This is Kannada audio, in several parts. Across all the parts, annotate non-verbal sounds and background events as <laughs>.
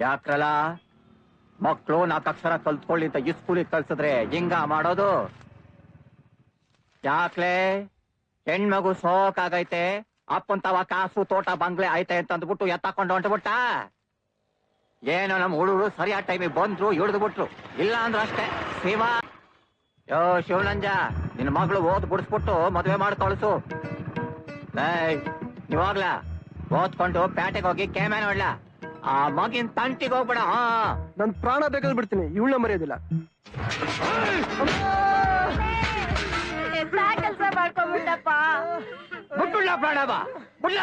ಯಾಕ್ರಲ್ಲ ಮಕ್ಕಳು ನಾಲ್ಕು ಅಕ್ಷರ ಕಲ್ತ್ಕೊಳ್ಳಿ ಅಂತ ಈ ಸ್ಕೂಲಿಗೆ ಕಳ್ಸಿದ್ರೆ ಹಿಂಗ ಮಾಡೋದು? ಯಾಕ್ಲೆ? ಹೆಣ್ಮಗು ಸೋಕಾಗೈತೆ ಅಪ್ಪನ್ ತವ ಕಾಸು ತೋಟ ಬಂಗ್ಲೆ ಐತೆ ಅಂತ ಅಂದ್ಬಿಟ್ಟು ಎತ್ತಾಕೊಂಡು ಹೊಂಟ್ಬಿಟ್ಟ? ಏನೋ ನಮ್ ಹುಡುಗರು ಸರಿಯಾದ ಟೈಮಿಗೆ ಬಂದ್ರು ಹಿಡಿದು ಬಿಟ್ರು ಇಲ್ಲ ಅಂದ್ರೆ ಅಷ್ಟೇ. ಶಿವ. ಯೋ ಶಿವನಂಜ ನಿನ್ನ ಮಗಳು ಓದ್ ಬಿಡಿಸ್ಬಿಟ್ಟು ಮದ್ವೆ ಮಾಡಿ ಕಳಿಸು. ಇವಾಗ್ಲ ಓದ್ಕೊಂಡು ಪ್ಯಾಟೆಗೆ ಹೋಗಿ ಕ್ಯಾಮೆ ನೋಡ್ಲ ಆ ಮಗಿನ ತಂಟಿಗೆ ಹೋಗ್ಬೇಡ ಹಾ. ನನ್ ಪ್ರಾಣ ಬೇಕಾದ್ರೆ ಬಿಡ್ತೀನಿ ಇವಳ ಮರೆಯೋದಿಲ್ಲ. ಎಂತ ಪ್ರಾಣ ಮಾಡ್ಕೊಂಡ್ಬಿಟ್ಟಪ್ಪ. ಬಿಟ್ಬಿಡ್ಲ ಪ್ರಾಣವ ಬಿಡ್ಲ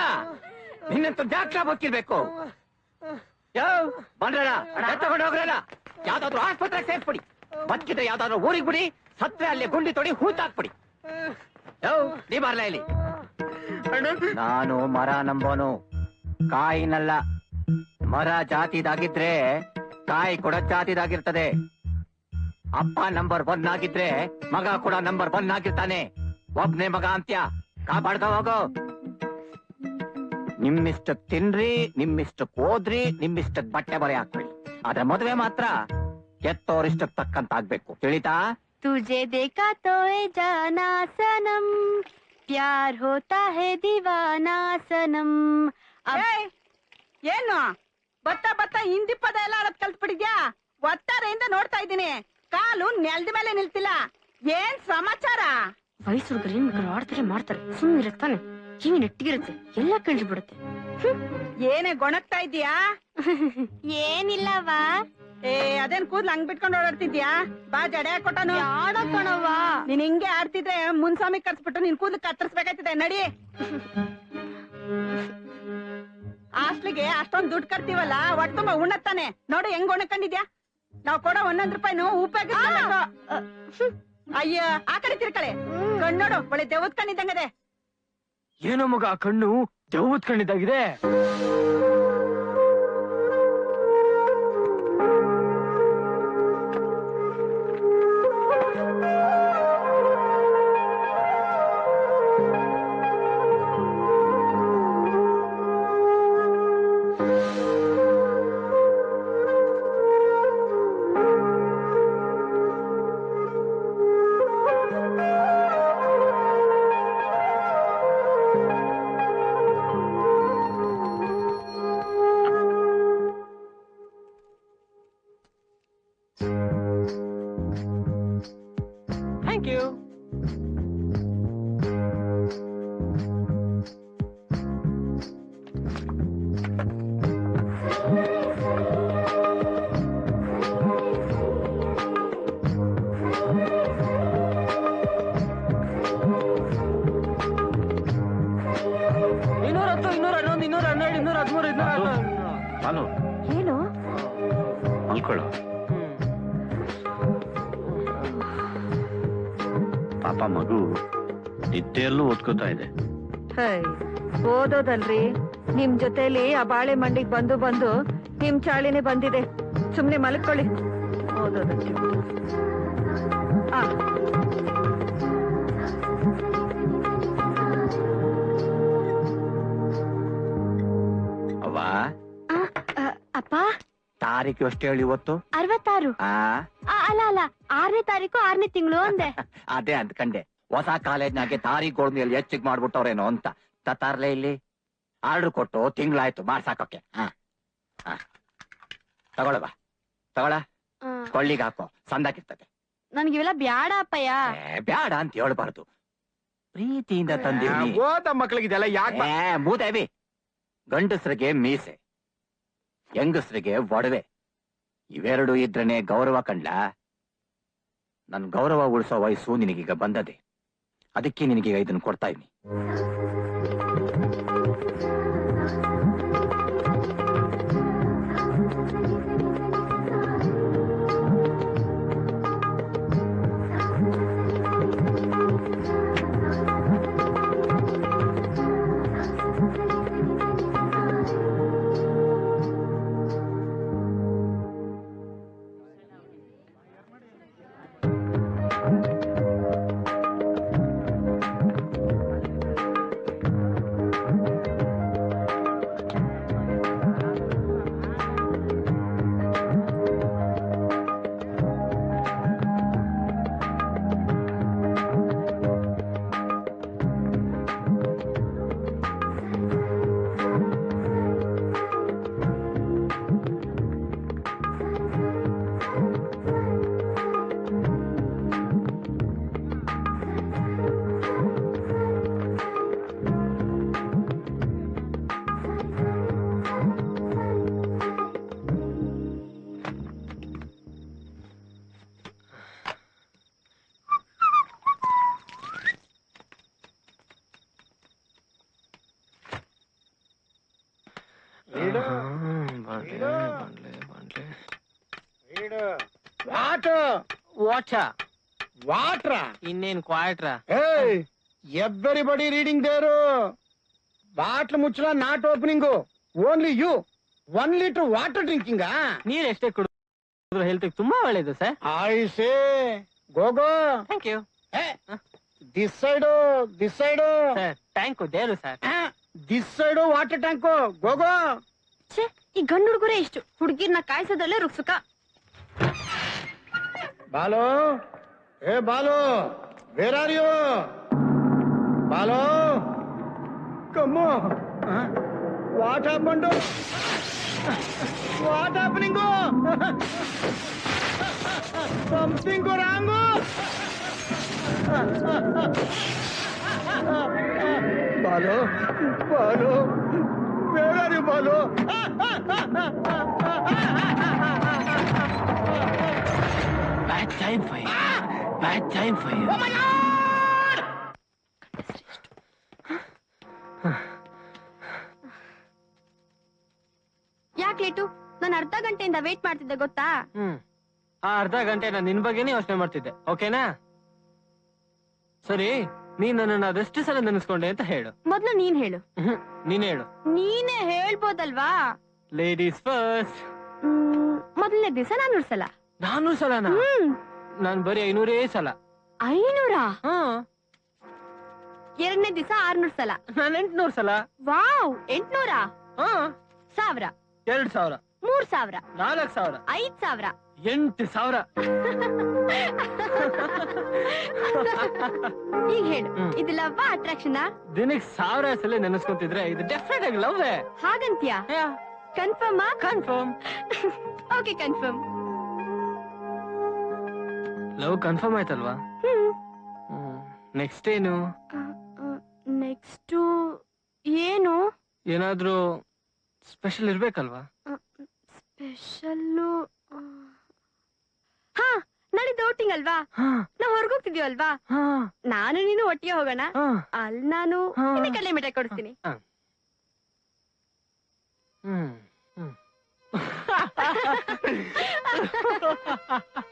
ನಿನ್ನಂತ ಡಾಕ್ಟ್ರ ಗೊತ್ತಿರ್ಬೇಕು ಯೋ ಬಂದ್ರಲ್ಲ ತಗೊಂಡು ಹೋಗ್ರಲ್ಲ. ಯಾವ್ದಾದ್ರು ಆಸ್ಪತ್ರೆಗೆ ಸೇರ್ಸ್ಬಿಡಿ. ಬದುಕಿದ್ರೆ ಯಾವ್ದಾದ್ರು ಊರಿಗೆ ಬಿಡಿ ಸತ್ರೆ ಅಲ್ಲಿ ಗುಂಡಿ ತೊಡಿ ಹೂತಾಕ್ಬಿಡಿ ಯೋ ನೀ ಬರ್ಲ ಇಲ್ಲಿ? ನಾನು ಮರ ನಂಬೋನು. ಕಾಯಿನಲ್ಲ. ಮರ ಜಾತಿದಾಗಿದ್ರೆ ಕಾಯಿ ಕೂಡ ಜಾತಿದಾಗಿರ್ತದೆ ಅಪ್ಪ ನಂಬರ್ ಒನ್ ಆಗಿದ್ರೆ ಮಗ ಕೂಡ ನಂಬರ್ ಒನ್ ಆಗಿರ್ತಾನೆ ಒಬ್ನೇ ಮಗ ಅಂತ್ಯ ಕಾಪಾಡ್ಕ ಹೋಗೋ ನಿಮ್ಮಿಷ್ಟಕ್ ತಿನ್ರಿ ನಿಮ್ಮಿಷ್ಟಕ್ ಓದ್ರಿ ನಿಮ್ಮಿಷ್ಟಕ್ ಬಟ್ಟೆ ಬರೆ ಹಾಕೊಳ್ಳಿ ಆದ್ರೆ ಮದುವೆ ಮಾತ್ರ ಎತ್ತೋರಿಷ್ಟಕ್ ತಕ್ಕಂತ ಆಗ್ಬೇಕು ತಿಳಿತಾ तुझे देखा तो ए जाना सनम प्यार होता है दीवाना सनम अब ಏನು ಬತ್ತ ಬತ್ತ ಹಿಂದಿ ಪದ ಎಲ್ಲ ಆಡೋದ್ ಕಲ್ತ್ಬಿಟ್ಟಿದ್ಯಾ? ಒತ್ತಾರೆಯಿಂದ ನೋಡ್ತಾ ಇದ್ದೀನಿ. ಕಾಲು ನೆಲದ ಮೇಲೆ ನಿಲ್ತಿಲ್ಲ. ಏನ್ ಸಮಾಚಾರ? ವಯಸ್ಸು ಗ್ರೇನ್ ಬೇಕಾದ್ರೂ ಆಡ್ತಾರೆ ಮಾಡ್ತಾರೆ ಸುಮ್ಮನೆ ಇರುತ್ತಾನೆ ಕಿವಿ ನೆಟ್ಟಿಗಿರುತ್ತೆ ಎಲ್ಲ ಕೇಳಿಸ್ಬಿಡುತ್ತೆ ಏನೇ ಗೊಣಗ್ತಾ ಇದೀಯಾ ಏನಿಲ್ಲವಾ ಏ ಅದೇನ್ ಕೂದ್ಲು ಹಂಗ್ ಬಿಟ್ಕೊಂಡು ಓಡಾಡ್ತಿದ್ಯಾ? ಬಾ ಜಡೆ ಹಾಕೊಟ್ಟನು. ಆಡಕಣವ ನೀನ್ ಹಿಂಗೆ ಆಡ್ತಿದ್ರೆ ಮುನ್ಸ್ವಾಮಿ ಕರ್ಸ್ಬಿಟ್ಟು ನಿನ್ ಕೂದ್ಲು ಕತ್ತರಿಸ್ಬೇಕಾಯ್ತದೆ. ನಡಿ. ಹಾಸ್ಟ್ಲಿಗೆ ಅಷ್ಟೊಂದ್ ದುಡ್ಡು ಕಟ್ತೀವಲ್ಲ ಒಟ್ಟು ತುಂಬಾ ಉಣ್ಣತ್ತಾನೆ ನೋಡು ಹೆಂಗ್ ಒಣಕೊಂಡಿದ್ಯಾ ನಾವ್ ಕೊಡೋ ಒಂದೊಂದ್ ರೂಪಾಯಿನು ಉಪಯೋಗ ಅಯ್ಯ ಆ ಕಡೆ ತಿರ್ಕಳೆ. ಕಣ್ಣೋಡು ಒಳ್ಳೆ ದೆವ್ವದ್ ಕಣ್ಣಿದ್ದಂಗದೆ. ಏನೋ ಮಗ ಆ ಕಣ್ಣು ದೆವ್ವದ್ ಕಣ್ಣಿದ್ದಾಗಿದೆ. ಪಾಪ ಮಗು ನಿದ್ದೆಯಲ್ಲೂ ಓದ್ಕೋತಾ ಇದೆ. ಓದೋದಲ್ರಿ. ನಿಮ್ ಜೊತೆಲಿ ಆ ಬಾಳೆ ಮಂಡಿಗ್ ಬಂದು ಬಂದು ನಿಮ್ ಚಾಳಿನೇ ಬಂದಿದೆ. ಸುಮ್ನೆ ಮಲ್ಕೊಳ್ಳಿ. ಓದೋದಕ್ಕೆ ಆ. ಅವ್ವ? ಅಪ್ಪ? ತಾರೀಕು ಅಷ್ಟೇ ಹೇಳಿ ಇವತ್ತು? ಅರವತ್ತಾರು. ಆ, ಅಲ್ಲ ಅಲ್ಲ. ಆರನೇ ತಾರೀಕು ಆರನೇ ತಿಂಗಳು ಅಂದೆ. <laughs> ಅದೇ ಅಂದ್ಕಂಡೆ ಹೊಸ ಕಾಲೇಜ್ನಾಗೆ ತಾರೀಖು ಎಲ್ಲಿ ಹೆಚ್ಚಿಗೆ ಮಾಡ್ಬಿಟ್ಟವ್ರೇನೋ ಅಂತ. ತತಾರ್ಲೆ ಇಲ್ಲಿ? ಆರ್ಡರ್ ಕೊಟ್ಟು ತಿಂಗಳಾಯ್ತು ಮಾಡ್ಸಾಕೋಕೆ ತಗೊಳ ಬಾ. ತಗೊಳ ಕೊಳ್ಳಿಗೆ ಹಾಕೋ. ಸಂದಾಕಿರ್ತದೆ ನನ್ಗಿವೆಲ್ಲ ಬ್ಯಾಡ ಅಪ್ಪಯ್ಯ. ಬ್ಯಾಡ ಅಂತ ಹೇಳ್ಬಾರ್ದು. ಪ್ರೀತಿಯಿಂದ ತಂದಿವಿ ಓದ ಮಕ್ಳಿಗೆ ಇದೆಲ್ಲ ಯಾಕೆ ಮೂದೇವಿ ಗಂಡಸ್ರಿಗೆ ಮೀಸೆ. ಹೆಂಗಸ್ರಿಗೆ ಒಡವೆ. ಇವೆರಡು ಇದ್ರನೆ ಗೌರವ ಕಂಡ್ಲ? ನನ್ ಗೌರವ ಉಳಿಸೋ ವಯಸ್ಸು ನಿನಗೀಗ ಬಂದದೆ. ಅದಕ್ಕೆ ನಿನಗೀಗ ಇದನ್ನ ಕೊಡ್ತಾ ಇದೀನಿ వాట్ ವಾಚಾ వాట్రా ಇನ್ನೇನ್ ಕ್ವಾಟ್ರಾ ఏయ్ everybody reading దేరు బాట్ల ముచ్చలా not opening only you one litre water drinking ನೀರ್ ಎಷ್ಟೇ ಕುಡಿದ್ರು ಹೆಲ್ತ್ ತುಂಬಾ ಒಳ್ಳೇದು sir I say go go thank you this side this side sir tank there sir this side water tank go go ಛೇ ಈ ಗಂಡು ಹುಡುಗರೇ ಇಷ್ಟು ಹುಡುಗಿರ್ನ ಕಾಯಿಸೋದಲ್ಲೇ ರುಕ್ಸುಕ ಬಾಲು ಏ Balu where are you Balu come what happened what happening something wrong Balu Balu where are you Balu. Bad time five bad time ಫೈ ಯಾಕೆ ಲೇಟು? ನಾನು ಅರ್ಧ ಗಂಟೆಯಿಂದ ವೇಟ್ ಮಾಡ್ತಿದ್ದೆ ಗೊತ್ತಾ? ಹ್ಮ್. ಆ ಅರ್ಧ ಗಂಟೆ ನಾನು ನಿನ್ ಬಗ್ಗೆನೇ ಯೋಚನೆ ಮಾಡ್ತಿದ್ದೆ ಓಕೆನಾ ಸರಿ. ನೀನ್ ನನ್ನನ್ನ ಅದೆಷ್ಟು ಸಲ ನೆನೆಸ್ಕೊಂಡೆ ಅಂತ ಹೇಳು. ಮೊದ್ಲು ನೀನ್ ಹೇಳು. ಹ್ಮ್, ನೀನ್ ಹೇಳು. ನೀನೇ ಹೇಳ್ಬೋದಲ್ವಾ? ಲೇಡೀಸ್ ಫಸ್ಟ್ ಹ್ಮ್, ಮೊದಲನೇ ದಿವಸ ನಾನು ಸಲ. ನಾನು ಸಲನಾ? ಹ್ಮ್. ನಾನ್ ಬರೀ ಐನೂರೇ ಸಲ. ಐನೂರ? ಹ್ಮ್ ಎರಡನೇ ದಿವಸ ಆರ್ನೂರ್ ಸಲ. ನಾನ್ ಎಂಟ್ನೂರ್ ಸಲ. ವಾವ್ ಎಂಟ್ನೂರ? ಹ್ಮ್ ಸಾವಿರ. ಎರಡ್ ಸಾವಿರ. ಮೂರ್ ಸಾವಿರ. ನಾಲ್ಕ್ ಸಾವಿರ. ಐದ್ ಸಾವಿರ. ಎಂಟು ಸಾವಿರ. ಈಗ ಹೇಳು. ಇದು ಲವ್ ಅಟ್ರಾಕ್ಷನ್? ದಿನಕ್ಕೆ ಸಾವಿರ ಸಲ ನೆನೆಸ್ಕೊಂತಿದ್ರೆ ಇದು ಡೆಫಿನೆಟ್ ಆಗಿ love ಹಾಗಂತ್ಯಾ? Confirm confirm okay confirm love confirm ಆಯ್ತಲ್ವಾ? ನೆಕ್ಸ್ಟ್ ಏನು? ನೆಕ್ಸ್ಟ್ ಏನು? ಏನಾದ್ರೂ ಸ್ಪೆಷಲ್ ಇರ್ಬೇಕಲ್ವಾ? ಸ್ಪೆಷಲ್ಲು ಔಟಿಂಗ್ ಅಲ್ವಾ? ನಾವ್ ಹೊರಗೋಗ್ತಿದೀವಲ್ವಾ ಹಾ. ನಾನು ನೀನು ಒಟ್ಟಿಗೆ ಹೋಗೋಣ. ಅಲ್ ಅಲ್ಲಿ ನಾನು ಕಡಲೆ ಮಿಠಾಯಿ ಕೊಡಿಸ್ತೀನಿ. ಹ್ಮ್. <laughs>